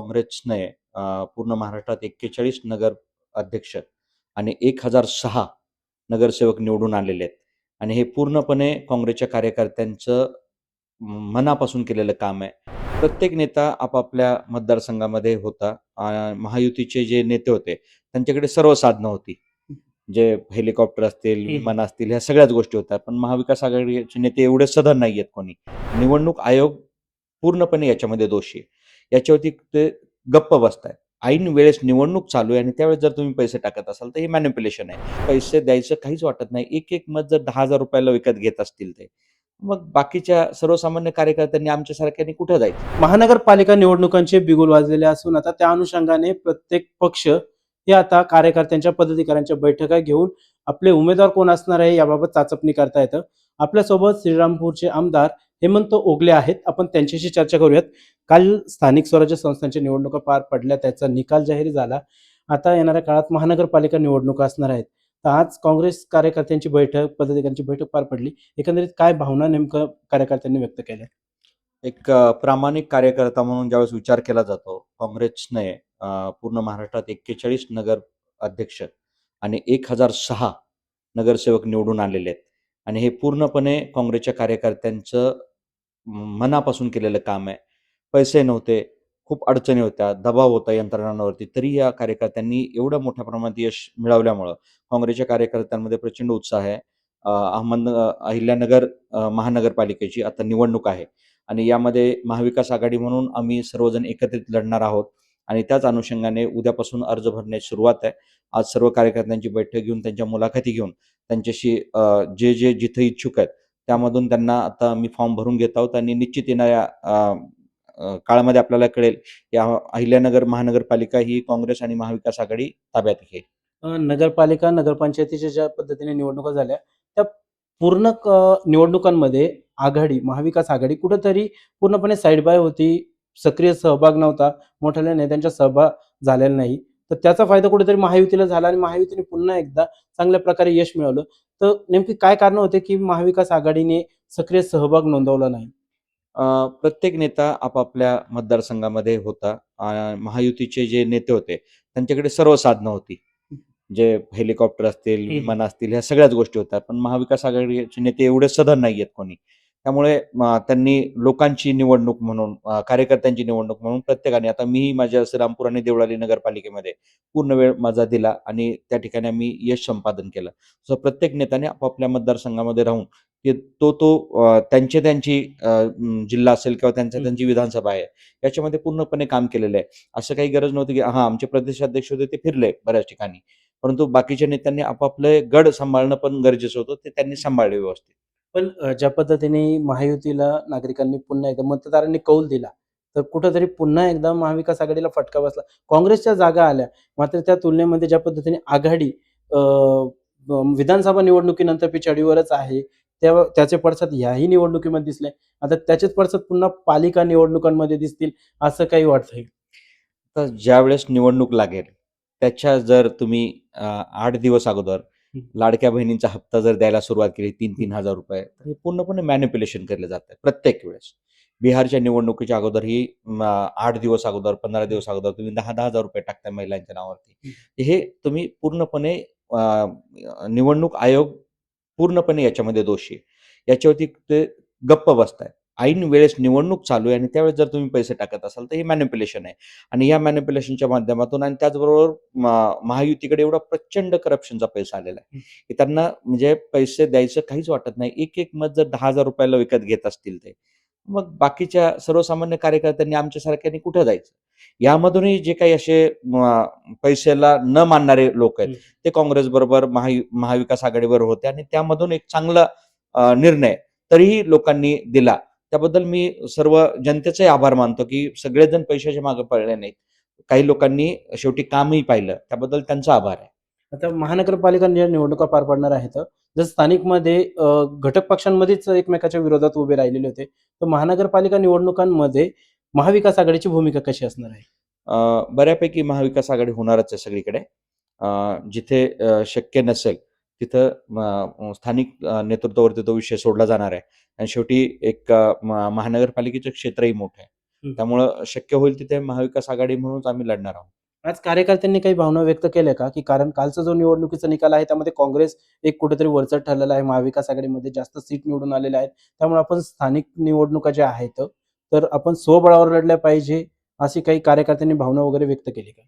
काँग्रेसने पूर्ण महाराष्ट्रात एक्केचाळीस नगर अध्यक्ष आणि एक हजार सहा नगरसेवक निवडून आलेले आहेत. आणि हे पूर्णपणे काँग्रेसच्या कार्यकर्त्यांचं मनापासून केलेलं काम आहे. प्रत्येक नेता आपापल्या मतदारसंघामध्ये होता. महायुतीचे जे नेते होते त्यांच्याकडे सर्व साधनं होती. जे हेलिकॉप्टर असतील. विमान असतील ह्या सगळ्याच गोष्टी होत्या. पण महाविकास आघाडीचे नेते एवढे सधन नाही आहेत कोणी. निवडणूक आयोग पूर्णपणे याच्यामध्ये दोषी आहे. याच्यावरती ते गप्प बसतायत. ऐन वेळेस निवडणूक चालू आहे आणि त्यावेळेस जर तुम्ही पैसे टाकत असाल तर हे मॅन्युप्युलेशन आहे. पैसे द्यायचं काहीच वाटत नाही. एक एक मत जर दहा हजार रुपयाला विकत घेत असतील ते मग बाकीच्या सर्वसामान्य कार्यकर्त्यांनी आमच्यासारख्यांनी कुठं जायचं? महानगरपालिका निवडणुकांचे बिगुल वाजलेले असून आता त्या अनुषंगाने प्रत्येक पक्ष हे आता कार्यकर्त्यांच्या पदाधिकाऱ्यांच्या बैठका घेऊन आपले उमेदवार कोण असणार आहे याबाबत चाचपणी करता येतं. आपल्यासोबत श्रीरामपूरचे आमदार हेमंत ओगले आहेत. आपण त्यांच्याशी चर्चा करूयात. काल स्थानिक स्वराज्य संस्थांच्या निवडणुका पार पडल्या. त्याचा निकाल जाहीर झाला. आता येणाऱ्या काळात महानगरपालिका निवडणुका असणार आहेत. तर आज काँग्रेस कार्यकर्त्यांची बैठक पदाधिकाऱ्यांची बैठक पार पडली. एकंदरीत काय भावना नेमकं कार्यकर्त्यांनी व्यक्त केल्या? एक प्रामाणिक कार्यकर्ता म्हणून ज्यावेळेस विचार केला जातो काँग्रेसने पूर्ण महाराष्ट्रात एक्केचाळीस नगर अध्यक्ष आणि एक हजार सहा नगरसेवक निवडून आलेले आहेत. आणि हे पूर्णपणे काँग्रेसच्या कार्यकर्त्यांचं मनापासून केलेलं काम आहे. पैसे नव्हते खूप अडचणी होत्या दबाव होता यंत्रणांवरती. तरी या कार्यकर्त्यांनी एवढं मोठ्या प्रमाणात यश मिळवल्यामुळं काँग्रेसच्या कार्यकर्त्यांमध्ये प्रचंड उत्साह आहे. अहमद अहिल्यानगर महानगरपालिकेची आता निवडणूक आहे. आणि यामध्ये महाविकास आघाडी म्हणून आम्ही सर्वजण एकत्रित लढणार आहोत. आणि त्याच अनुषंगाने उद्यापासून अर्ज भरण्याची सुरुवात आहे. आज सर्व कार्यकर्त्यांची बैठक घेऊन त्यांच्या मुलाखती घेऊन त्यांच्याशी जे जे जिथे इच्छुक आहेत त्यामधून त्यांना आता मी फॉर्म भरून घेत आहोत आणि निश्चित येणाऱ्या काळामध्ये आपल्याला कळेल या अहिल्यानगर महानगरपालिका ही काँग्रेस आणि महाविकास आघाडी ताब्यात घेईल. नगरपालिका नगरपंचायतीच्या ज्या पद्धतीने निवडणुका झाल्या त्या पूर्ण निवडणुकांमध्ये आघाडी महाविकास आघाडी कुठंतरी पूर्णपणे साईड बाय होती सक्रिय सहभाग नव्हता मोठ्या नेत्यांचा सहभाग झालेला नाही. तर त्याचा फायदा कुठेतरी महायुतीला झाला आणि महायुतीने पुन्हा एकदा चांगल्या प्रकारे यश मिळवलं. तर नेमकी काय कारण होते की महाविकास आघाडीने सक्रिय सहभाग नोंदवला नाही? प्रत्येक नेता आपापल्या मतदारसंघामध्ये होता. महायुतीचे जे नेते होते त्यांच्याकडे सर्व साधनं होती. जे हेलिकॉप्टर असतील. विमान असतील ह्या सगळ्याच गोष्टी होत्या. पण महाविकास आघाडीचे नेते एवढे सधन नाही आहेत कोणी. त्यामुळे त्यांनी लोकांची निवडणूक म्हणून कार्यकर्त्यांची निवडणूक म्हणून प्रत्येकाने आता मीही माझ्या श्रीरामपूर आणि देवळाली नगरपालिकेमध्ये पूर्ण वेळ माझा दिला आणि त्या ठिकाणी आम्ही यश संपादन केलं. सो प्रत्येक नेत्याने आपापल्या मतदारसंघामध्ये राहून ते तो तो त्यांचे त्यांची जिल्हा असेल किंवा त्यांच्या. त्यांची विधानसभा आहे याच्यामध्ये पूर्णपणे काम केलेलं आहे. असं काही गरज नव्हती की हा आमचे प्रदेशाध्यक्ष होते ते फिरले बऱ्याच ठिकाणी. परंतु बाकीच्या नेत्यांनी आपापले गड सांभाळणं पण गरजेचं होतं ते त्यांनी सांभाळले व्यवस्थित. पण ज्या पद्धतीने महायुतीला नागरिकांनी पुन्हा एकदा मतदारांनी कौल दिला तर कुठंतरी पुन्हा एकदा महाविकास आघाडीला फटका बसला. काँग्रेसच्या जागा आल्या मात्र त्या तुलनेमध्ये ज्या पद्धतीने आघाडी विधानसभा निवडणुकीनंतर पिछाडीवरच आहे त्या त्याचे पडसाद याही निवडणुकीमध्ये दिसले. आता त्याचेच पडसाद पुन्हा पालिका निवडणुकांमध्ये दिसतील असं काही वाटतंय? तर ज्यावेळेस निवडणूक लागेल त्याच्या जर तुम्ही आठ दिवस अगोदर लाडक्या बहिणींचा हप्ता जर द्यायला सुरुवात केली तीन तीन हजार रुपये तर हे पूर्णपणे मॅनिप्युलेशन केलं जातं प्रत्येक वेळेस. बिहारच्या निवडणुकीच्या अगोदर ही आठ दिवस अगोदर पंधरा दिवस अगोदर तुम्ही दहा दहा हजार रुपये टाकताय महिलांच्या नावावरती. हे. तुम्ही पूर्णपणे निवडणूक आयोग पूर्णपणे याच्यामध्ये दोषी आहे. याच्यावरती ते गप्प बसतायत. ऐन वेळेस निवडणूक चालू आहे आणि त्यावेळेस जर तुम्ही पैसे टाकत असाल तर हे मॅनिप्युलेशन आहे. आणि या मॅनिप्युलेशनच्या माध्यमातून आणि त्याचबरोबर महायुतीकडे एवढा प्रचंड करप्शनचा पैसा आलेला आहे की त्यांना म्हणजे पैसे द्यायचं काहीच वाटत नाही. एक एक मत जर दहा हजार रुपयाला विकत घेत असतील ते मग बाकीच्या सर्वसामान्य कार्यकर्त्यांनी आमच्यासारख्यांनी कुठं जायचं? यामधूनही जे काही असे पैशाला न मानणारे लोक आहेत. ते काँग्रेस बरोबर महायु महाविकास आघाडीवर होते आणि त्यामधून एक चांगला निर्णय तरीही लोकांनी दिला. त्याबद्दल मी सर्व जनतेचे आभार मानतो की सगळेजण पैशाच्या मागे पडले नाहीत. काही लोकांनी शेवटी कामही पाहिलं. त्याबद्दल त्यांचा आभार आहे. आता महानगरपालिका ज्या निवडणुका पार पडणार आहेत. जर स्थानिकमध्ये घटक पक्षांमध्येच एकमेकाच्या विरोधात उभे राहिलेले होते तर महानगरपालिका निवडणुकांमध्ये महाविकास आघाडीची भूमिका कशी असणार आहे? बऱ्यापैकी महाविकास आघाडी होणारच आहे सगळीकडे. जिथे शक्य नसेल तिथं स्थानिक नेतृत्वावरती तो विषय सोडला जाणार आहे. आणि शेवटी एक महानगरपालिकेचं क्षेत्रही मोठं आहे. त्यामुळं शक्य होईल तिथे महाविकास आघाडी म्हणूनच आम्ही लढणार आहोत. आज कार्यकर्त्यांनी काही भावना व्यक्त केल्या का? की कारण कालचा जो निवडणुकीचा निकाल आहे त्यामध्ये काँग्रेस एक कुठेतरी वरचढ ठरलेला आहे. महाविकास आघाडीमध्ये जास्त सीट निवडून आलेले आहेत. त्यामुळे आपण स्थानिक निवडणुका ज्या आहेत तर आपण स्वबळावर लढल्या पाहिजे अशी काही कार्यकर्त्यांनी भावना वगैरे व्यक्त केली का?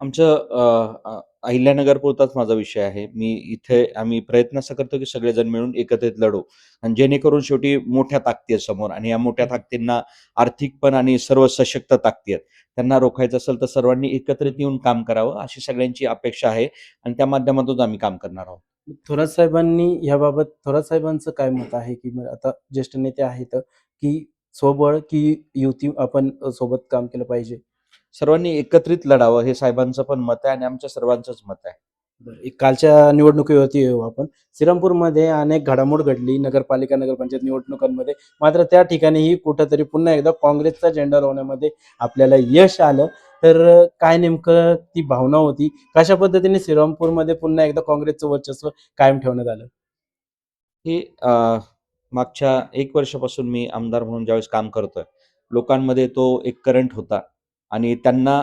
आमचं अहिल्यानगर पुरताच माझा विषय आहे. मी इथे आम्ही प्रयत्न असा करतो की सगळेजण मिळून एकत्रित लढू. आणि जेणेकरून शेवटी मोठ्या ताकदी आहेत समोर आणि या मोठ्या ताकदींना आर्थिक पण आणि सर्व सशक्त ताकदी आहेत. त्यांना रोखायचं असेल तर सर्वांनी एकत्रित येऊन काम करावं अशी सगळ्यांची अपेक्षा आहे आणि त्या माध्यमातून आम्ही काम करणार आहोत. थोरात साहेबांनी याबाबत थोरात साहेबांचं काय मत आहे की आता ज्येष्ठ नेते आहेत की स्वबळ की युती आपण सोबत काम केलं पाहिजे? सर्वांनी एकत्रित लढावं हे साहेबांचं पण मत आहे आणि आमच्या सर्वांचंच मत आहे. एक कालच्या निवडणुकीवरती येऊ आपण. श्रीरामपूरमध्ये अनेक घडामोड घडली नगरपालिका नगरपंचायत निवडणुकांमध्ये. मात्र त्या ठिकाणीही कुठंतरी पुन्हा एकदा काँग्रेसचा झेंडा रोवण्यामध्ये आपल्याला यश आलं. तर काय नेमकं ती भावना होती? कशा पद्धतीने श्रीरामपूरमध्ये पुन्हा एकदा काँग्रेसचं वर्चस्व कायम ठेवण्यात आलं? हे मागच्या एक वर्षापासून मी आमदार म्हणून ज्यावेळेस काम करतोय लोकांमध्ये तो एक करंट होता. आणि त्यांना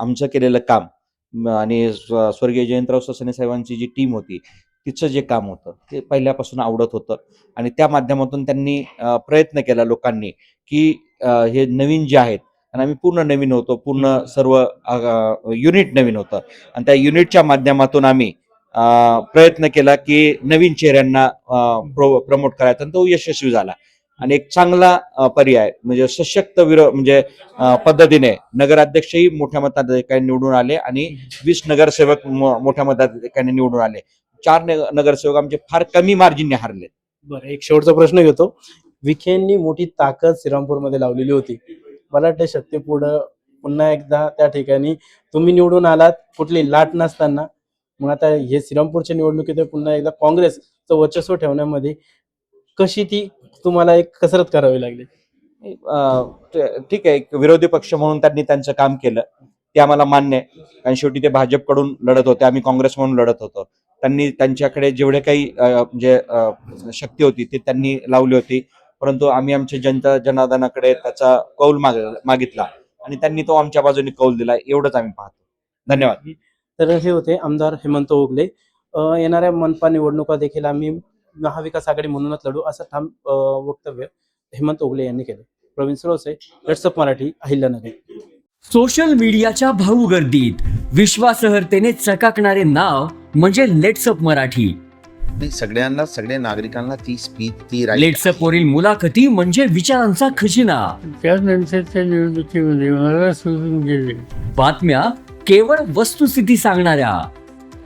आमचं केलेलं काम आणि स्व- स्वर्गीय जयंतराव ससने साहेबांची जी टीम होती तिचं जे काम होतं ते पहिल्यापासून आवडत होतं. आणि त्या माध्यमातून त्यांनी प्रयत्न केला लोकांनी की हे नवीन जे आहेत आणि आम्ही पूर्ण नवीन होतो पूर्ण सर्व युनिट नवीन होतं. आणि त्या युनिटच्या माध्यमातून आम्ही प्रयत्न केला की नवीन चेहऱ्यांना प्रो प्रमोट करायचा आणि तो यशस्वी झाला. आणि एक चांगला पर्याय म्हणजे सशक्त विरोध म्हणजे पद्धतीने नगराध्यक्षही मोठ्या मताधिकारी निवडून आले आणि वीस नगरसेवक मो- मोठ्या मताधिकारी निवडून आले. चार नगरसेवक आमचे फार कमी मार्जिनने हारले बरं एक शेवटचा प्रश्न घेतो. विखेंनी मोठी ताकद श्रीरामपूरमध्ये लावलेली होती. मला वाटतं शक्तीपूर्ण पुन्हा एकदा त्या ठिकाणी तुम्ही निवडून आलात कुठली लाट नसताना. मग आता हे श्रीरामपूरच्या निवडणुकीत पुन्हा एकदा काँग्रेसचं वर्चस्व ठेवण्यामध्ये कशी ती तुम्हाला एक कसरत करावी लागली? अ, ठीक आहे एक विरोधी पक्ष म्हणून त्यांनी त्यांचं काम केलं. ते आम्हाला मान्य आहे. कारण शेवटी ते भाजपकडून लढत होते. आम्ही काँग्रेस म्हणून लढत होतो. त्यांनी त्यांच्याकडे जेवढे काही अ, म्हणजे अ, शक्ती होती ते त्यांनी लावली होती. परंतु आम्ही आमच्या जनता जनार्दनाकडे त्याचा कौल माग मागितला. आणि त्यांनी तो आमच्या बाजूने कौल दिला. एवढंच आम्ही पाहतो. धन्यवाद. तर हे होते आमदार हेमंत ओगले. अ, येणाऱ्या मनपा निवडणुका देखील आम्ही महाविकास आघाडी म्हणूनच लढू असं ठाम वक्तव्य हेमंत ओगले यांनी केलं. प्रवीण सुरोसे लेट्सअप मराठी अहिल्यानगर. सोशल मीडियाच्या भाऊ गर्दीत विश्वासार्हतेने चकाकणारे नाव म्हणजे लेट्सअप मराठी. नाही सगळ्यांना सगळ्या नागरिकांना ती स्पीच ती लेट्सअप वरील मुलाखती म्हणजे विचारांचा खजिना. त्यानंतरच्या निवडणुकीमध्ये मला सोडून गेले. बातम्या केवळ वस्तुस्थिती सांगणाऱ्या.